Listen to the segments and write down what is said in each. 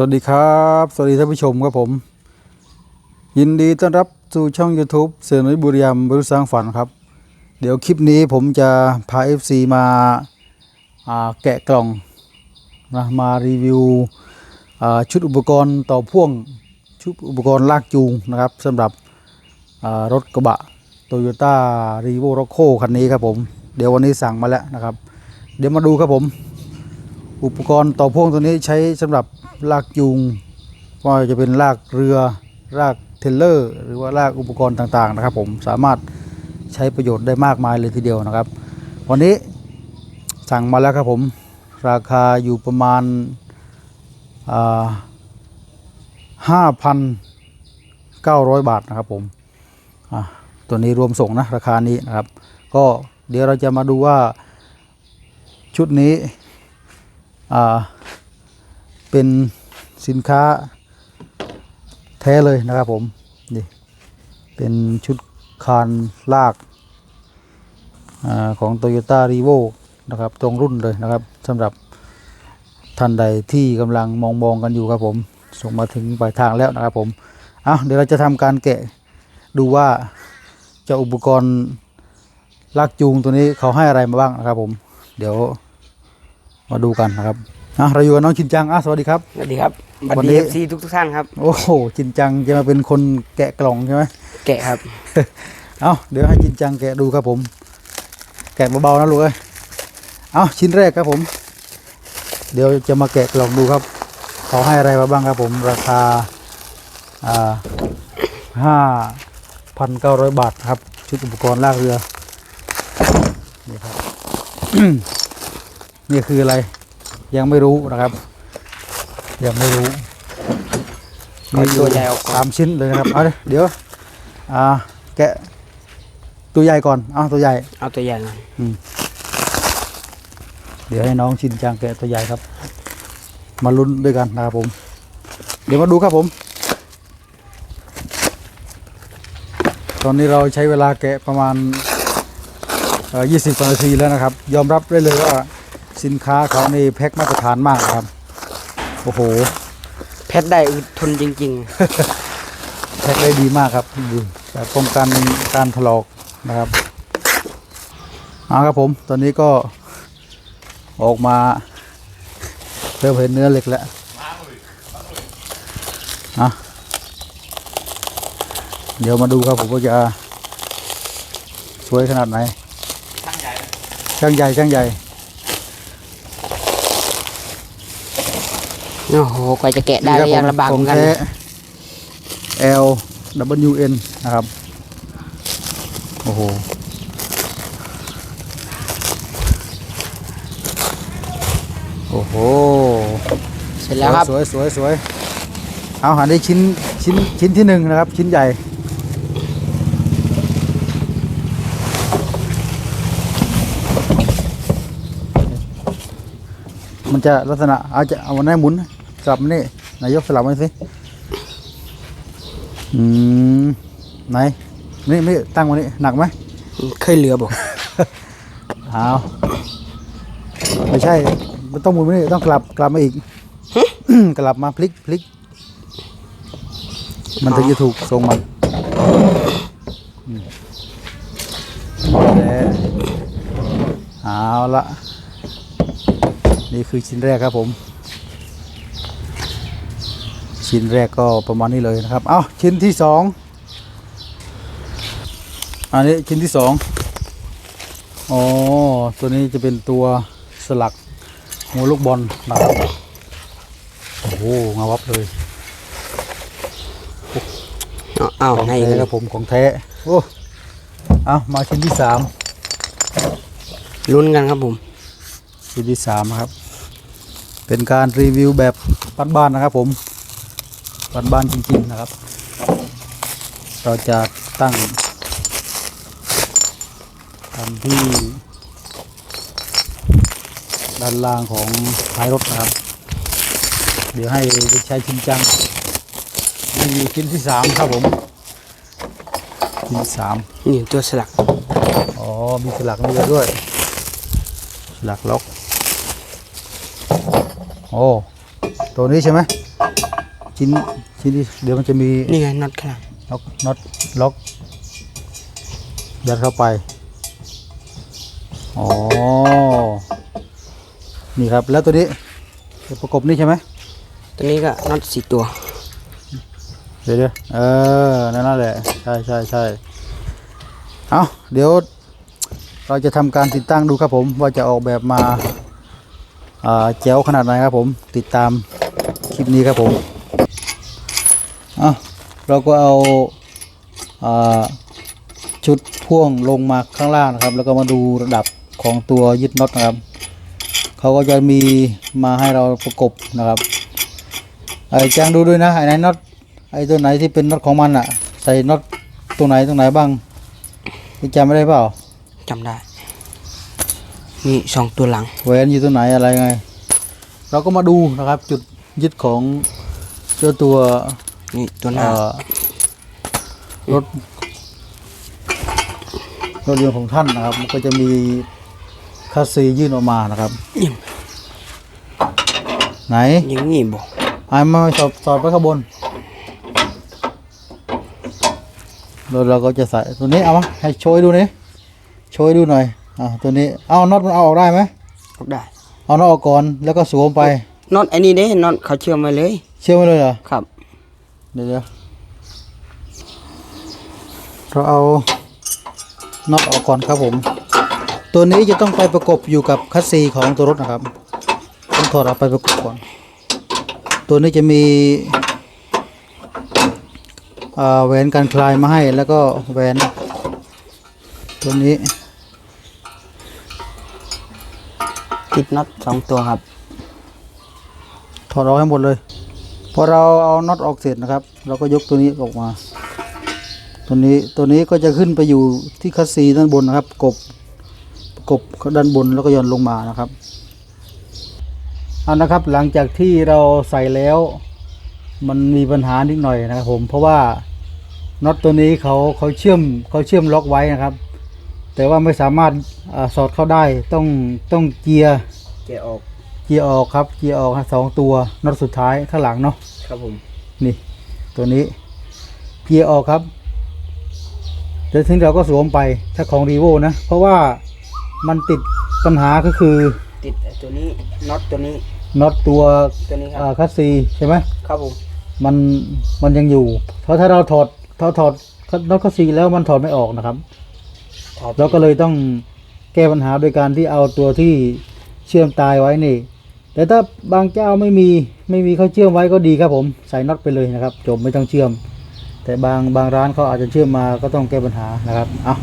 สวัสดีครับ สวัสดีท่านผู้ชมครับผม ยินดีต้อนรับสู่ช่อง YouTube เสือนุ้ยบุรีรัมย์บริสร้างฝันครับ เดี๋ยวคลิปนี้ผมจะพา FC มาาแกะกล่องนะมารีวิวชุดอุปกรณ์ต่อพ่วงชุดอุปกรณ์ลากจูงนะครับสำหรับรถกระบะ Toyota r e v o r o c o คันนี้ครับผม เดี๋ยววันนี้สั่งมาแล้วนะครับ เดี๋ยวมาดูครับผม อุปกรณ์ต่อพ่วงตัวนี้ใช้สำหรับ ลากจูงว่าจะเป็นลากเรือลากเทรลเลอร์ หรือว่าลากอุปกรณ์ต่างๆนะครับ ผมสามารถใช้ประโยชน์ได้มากมายเลยทีเดียวนะครับ วันนี้สั่งมาแล้วครับผมราคาอยู่ประมาณห้าพันเก้าร้อยบาทนะครับผมตัวนี้รวมส่งนะราคานี้นะครับ ก็เดี๋ยวเราจะมาดูว่าชุดนี้ เป็นสินค้าแท้เลยนะครับผมนี่เป็นชุดคานลากอของ Toyota r e v o นะครับตรงรุ่นเลยนะครับสำหรับท่านใดที่กำลังมองมองกันอยู่ครับผม ส่งมาถึงปลายทางแล้วนะครับผมเอาเดี๋ยวเราจะทำการแกะดูว่าจ้าอุปกรณ์ลากจูงตัวนี้เขาให้อะไรมาบ้างนะครับผม เดี๋ยวมาดูกันนะครับ อะเราอยู่กับน้องชินจังอะสวัสดีครับ สวัสดีครับสวัวันสนี้ ดีเอฟซีทุกทุกๆท่านครับ โอ้โหชินจังจะมาเป็นคนแกะกล่องใช่ไหมแกะครับ เอาเดี๋ยวให้ชินจังแกะดูครับผม แกะเบาๆนะลูกเอ้ยเอาชิ้นแรกครับผม เดี๋ยวจะมาแกะกล่องดูครับเขาให้อะไรมาบ้างครับผมราคาอ่าห้าพันเก้าร้อยบาทครับ ชุดอุปกรณ์ลากเรือนี่ครับ นี่คืออะไร ยังไม่รู้นะครับ ยังไม่รู้เอาตัวใหญ่ออกก่อนสามชิ้นเลยนะครับเอาเลยเดี๋ยวอ่าแกะตัวใหญ่ก่อนเอาตัวใหญ่เอาตัวใหญ่หน่อยเดี๋ยวให้น้องชินจังแกะตัวใหญ่ครับ มาลุ้นด้วยกันนะครับผม เดี๋ยวมาดูครับผม ตอนนี้เราใช้เวลาแกะประมาณเอ่อ20นาทีแล้วนะครับ ยอมรับได้เลยว่า สินค้าเขาในแพ็คมาตรฐานมากนะครับ โอ้โหเพชรได้อึดทนจริง แพ็คได้ดีมากครับดูแต่ป้องกันการถลอกนะครับเอาครับผมตอนนี้ก็ออกมาเริ่มเห็นเนื้อเหล็กแล้วอะเดี๋ยวมาดูครับผมว่าจะสวยขนาดไหนช่างใหญ่ช่างใหญ่ๆ โอ้โหกว่าจะแกะได้นี่ก็คยังผมลำบากขเหอมืงอนกันแท้ L W N นะครับ โอ้โหโอ้โห เสร็จแล้วครับ สวยสวยสวยเอาหันได้ชิ้นชิ้นชิ้นที่หนึ่งนะครับ ชิ้นใหญ่ มันจะลักษณะเอาจะเอาวันนี้หมุน สลับมานี่นายกสลับมาสิอืมไหนนี่ไม่ตั้งวันนี้หนักไหมเคยเหลือบอกเอาไม่ใช่มันต้องหมุนมานี่ต้องกลับกลับมาอีกกลับมาพลิกพลิก มันถึงจะถูกทรงมันอืมแล้วเอาละนี่คือชิ้นแรกครับผม ชิ้นแรกก็ประมาณนี้เลยนะครับ เอาชิ้นที่สองอันนี้ชิ้นที่สองอ๋อ ตัวนี้จะเป็นตัวสลักหัวลูกบอลนะครับ โอ้โหงาวับเลยเอาเอาของให้แท้เลยครับผมของแท้ โอ้เอามาชิ้นที่สามลุ้นกันครับผม ชิ้นที่สามนะครับ เป็นการรีวิวแบบบ้านๆนะครับผม บ้านๆจริงๆนะครับ เราจะตั้งกันที่ด้านล่างของท้ายรถนะครับ เดี๋ยวให้เด็กชายชินจังรีวิวชิ้นที่สามครับผมชิ้นที่สามนี่ตัวสลัก อ๋อ มีสลักนี่ด้วย สลักล็อก โอ้ตตัวนี้ใช่ไหม ชิ้นชิ้นที่เดี๋ยวมันจะมีนี่ไงน็อตข้างหลังล็อกน็อตล็อกยัดเข้าไป อ๋อ นี่ครับ แล้วตัวนี้ตัวประกบนี่ใช่ไหม ตัวนี้ก็น็อตสี่ตัว เดี๋ยวเดี๋ยวเออ นั่นแหละ ใช่ใช่ใช่เอาเดี๋ยว เราจะทำการติดตั้งดูครับผม ว่าจะออกแบบมาอ่าแจ๋วขนาดไหนครับผม ติดตามคลิปนี้ครับผมเอาเราก็เอาอ่าชุดพ่วงลงมาข้างล่างนะครับ แล้วก็มาดูระดับของตัวยึดน็อตนะครับเขาก็จะมีมาให้เราประกบนะครับไอ้แจ้งดูด้วยนะไอ้ไหนน็อตไอ้ตัวไหนที่เป็นน็อตของมันอะใส่น็อตตรงไหนตรงไหนบ้างพี่จำไม่ได้เปล่าจำได้ นี่สองตัวหลังแหวนอยู่ตรงไหนอะไรไง เราก็มาดูนะครับจุดยึดของเจ้าตัว นี่ตัวหน้าเอ่อรถ รถยนต์ของท่านนะครับ มันก็จะมีคัสซียื่นออกมานะครับยิ่งไหนยังงี้บอกไอ้มาสอบสอดไปข้างบนแล้วเราก็จะใส่ตัวนี้เอามาให้โชยดูนี่โชยดูหน่อยอ่าตัวนี้เอาน็อตมันเอาออกได้ไหมออกได้ เอาน็อตออกก่อนแล้วก็สวมไปน็อตไอ้นี่เด้น็อตเขาเชื่อมไว้เลย เชื่อมไว้เลยเหรอครับ เดี๋ยวเดี๋ยวเราเอาน็อตออกก่อนครับผม ตัวนี้จะต้องไปประกบอยู่กับคัสซีของตัวรถนะครับ ต้องถอดออกไปประกบก่อน ตัวนี้จะมีอ่าแหวนการคลายมาให้แล้วก็แหวน ตัวนี้ ติดน็อตสองตัวครับ ถอดออกให้หมดเลยพ อเราเอาน็อตออกเสร็จนะครับ เราก็ยกตัวนี้ออกมา ตัวนี้ตัวนี้ก็จะขึ้นไปอยู่ที่คัสซีด้านบนนะครับ กบกบด้านบนแล้วก็ย่อนลงมานะครับเอานะครับหลังจากที่เราใส่แล้ว มันมีปัญหานิดหน่อยนะครับผมเพราะว่าน็อตตัวนี้เขาเขาเชื่อมเขาเชื่อมล็อกไว้นะครับ แต่ว่าไม่สามารถอสอดเข้าได้ต้องต้องเกียร์แกะออก เกียร์ออกครับ เกียร์ออกฮะสองตัวน็อตสุดท้ายข้างหลังเนาะครับผมนี่ ตัวนี้ เกียร์ออกครับเดี๋ยวถึงเราก็สวมไปถ้าของรีโวนะ เพราะว่ามันติดปัญหาก็คือติดไอ้ตัวนี้น็อตตัวนี้น็อตตัวตัวนี้คอ่ารับคัสซีใช่ไหมครับผมมันมันยังอยู่ เพราะถ้าเราถอดถ้าถอดน็อตคัสซีแล้วมันถอดไม่ออกนะครับถอดเราก็เลยต้องแก้ปัญหาโดยการที่เอาตัวที่เชื่อมตายไว้นี่ แต่ถ้าบางเจ้าไม่มีไม่มีเขาเชื่อมไว้ก็ดีครับผมใส่น็อตไปเลยนะครับ จบไม่ต้องเชื่อม แต่บางบางร้านเขาอาจจะเชื่อมมาก็ต้องแก้ปัญหานะครับเอา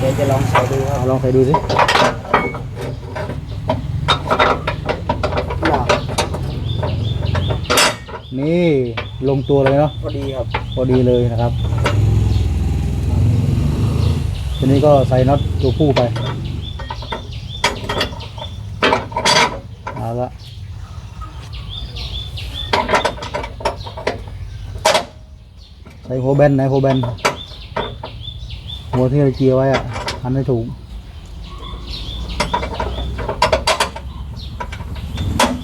เดี๋ยวจะลองใส่ดูครับเอาลองใส่ดูสิน่านี่ลงตัวเลยเนาะพอดีครับพอดีเลยนะครับทีนี้ก็ใส่น็อตตัวผู้ไป เอาละใส่หัวแบนไหนหัวแบนหัวที่เราเจียไว้อะหันให้ถูก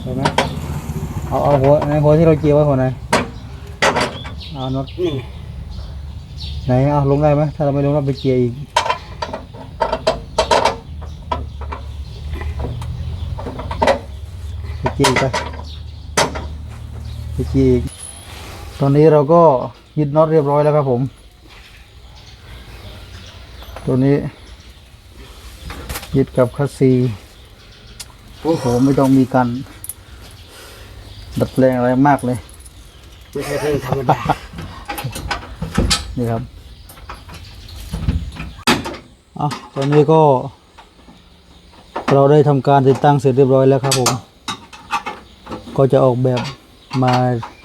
ใช่ไหมเอาเอาหัวในหัวที่เราเจียไว้หัวไหนเอาน็อตนี่ไหนเอาลงได้ไหมถ้าเราไม่ลงเราไปเกียร์อีก ไปเกียร์อีกไปไปเกียร์อีกตอนนี้เราก็ยึดน็อตเรียบร้อยแล้วครับผม ตัวนี้ ยึดกับคัสซีโอ้โหไม่ต้องมีการดัดแปลงอะไรมากเลย ไม่ใช่เรื่องธรรมดา นี่ครับอะตอนนี้ก็ เราได้ทำการติดตั้งเสร็จเรียบร้อยแล้วครับผม ก็จะออกแบบมา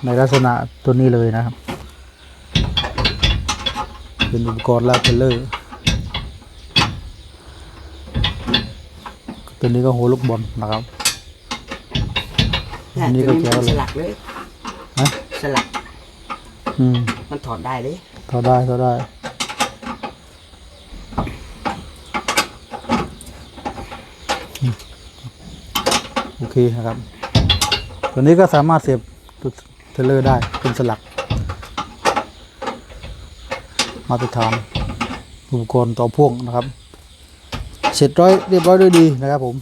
ในลักษณะตัวนี้เลยนะครับ เป็นอุปกรณ์ลากเทรลเลอร์ตัวนี้ก็หัวลูกบอลนะครับเนี่ยอันนี้ตัวก็นี้แจ๋วมันเลยสลักเลยฮะสลักอืมมันถอดได้เลยถอดได้ถอดได้โอเคนะครับ ตัวนี้ก็สามารถเสียบตัวเทเลอร์ได้เป็นสลัก มาตรฐานอุปกรณ์ต่อพ่วงนะครับ เสร็จร้อยเรียบร้อยด้วยดีนะครับผม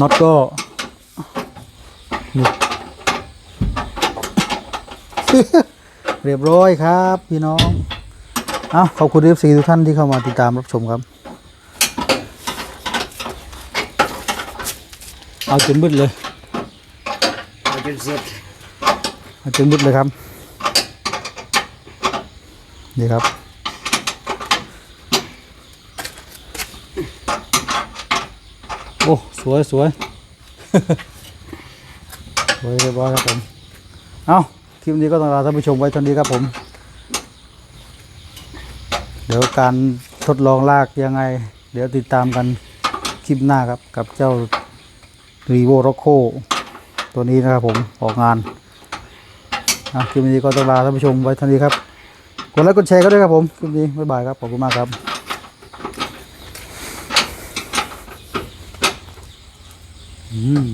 น็อตก็นี่เรียบร้อยครับพี่น้องเอาขอบคุณเอฟซีทุกท่านที่เข้ามาติดตามรับชมครับ เอาจนมืดเลย สร็จเอาจนมืดเลยครับ นี่ครับ โอ้ สวยสวยสวยเรียบร้อยครับผม เอาคลิปนี้ก็ต้องลาท่านผู้ชมไว้เท่านี้ครับผม เดี๋ยวการทดลองลากยังไง เดี๋ยวติดตามกันคลิปหน้าครับกับเจ้า r ีโว r o c c o ตัวนี้นะครับผมออกงานนะคลิปนี้ก็ต้องลาท่านผู้ชมไว้เท่านี้ครับกดไลค์กดแชร์ก็ด้วยครับผมคลิปนี้บ๊ายบายครับขอบคุณมากครับอืม